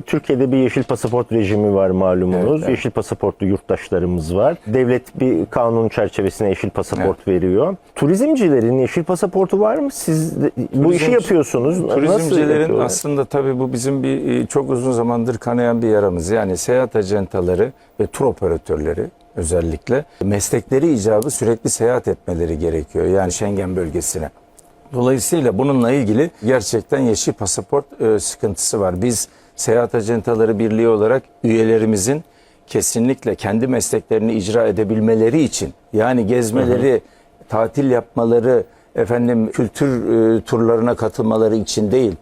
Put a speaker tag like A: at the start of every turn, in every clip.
A: Türkiye'de bir yeşil pasaport rejimi var malumunuz.
B: Evet, evet.
A: Yeşil pasaportlu yurttaşlarımız var. Devlet bir kanun çerçevesine yeşil pasaport veriyor. Turizmcilerin yeşil pasaportu var mı? Siz de- bu işi yapıyorsunuz.
B: Turizmcilerin aslında tabii bu bizim bir e, çok uzun zamandır kanayan bir yaramız. Yani seyahat acentaları ve tur operatörleri özellikle meslekleri icabı sürekli seyahat etmeleri gerekiyor. Yani Schengen bölgesine. Dolayısıyla bununla ilgili gerçekten yeşil pasaport e, sıkıntısı var. Biz Seyahat Acentaları Birliği olarak üyelerimizin kesinlikle kendi mesleklerini icra edebilmeleri için yani gezmeleri, tatil yapmaları, efendim kültür e, turlarına katılmaları için değil,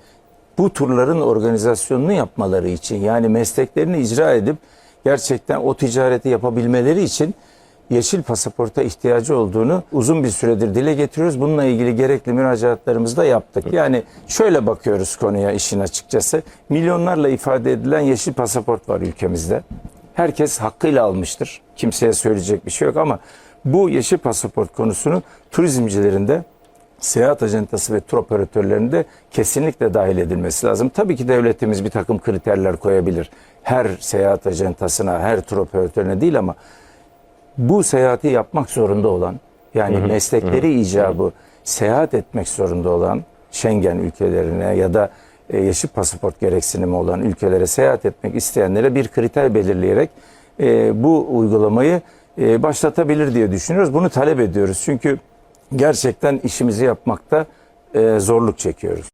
B: bu turların organizasyonunu yapmaları için yani mesleklerini icra edip gerçekten o ticareti yapabilmeleri için yeşil pasaporta ihtiyacı olduğunu uzun bir süredir dile getiriyoruz. Bununla ilgili gerekli müracaatlarımızı da yaptık. Yani şöyle bakıyoruz konuya işin açıkçası. Milyonlarla ifade edilen yeşil pasaport var ülkemizde. Herkes hakkıyla almıştır. Kimseye söyleyecek bir şey yok ama bu yeşil pasaport konusunu turizmcilerin de seyahat acentası ve tur operatörlerinde kesinlikle dahil edilmesi lazım. Tabii ki devletimiz bir takım kriterler koyabilir. Her seyahat acentasına, her tur operatörüne değil ama bu seyahati yapmak zorunda olan, yani meslekleri icabı seyahat etmek zorunda olan Schengen ülkelerine ya da e, yeşil pasaport gereksinimi olan ülkelere seyahat etmek isteyenlere bir kriter belirleyerek e, bu uygulamayı e, başlatabilir diye düşünüyoruz. Bunu talep ediyoruz. Çünkü gerçekten işimizi yapmakta e, zorluk çekiyoruz.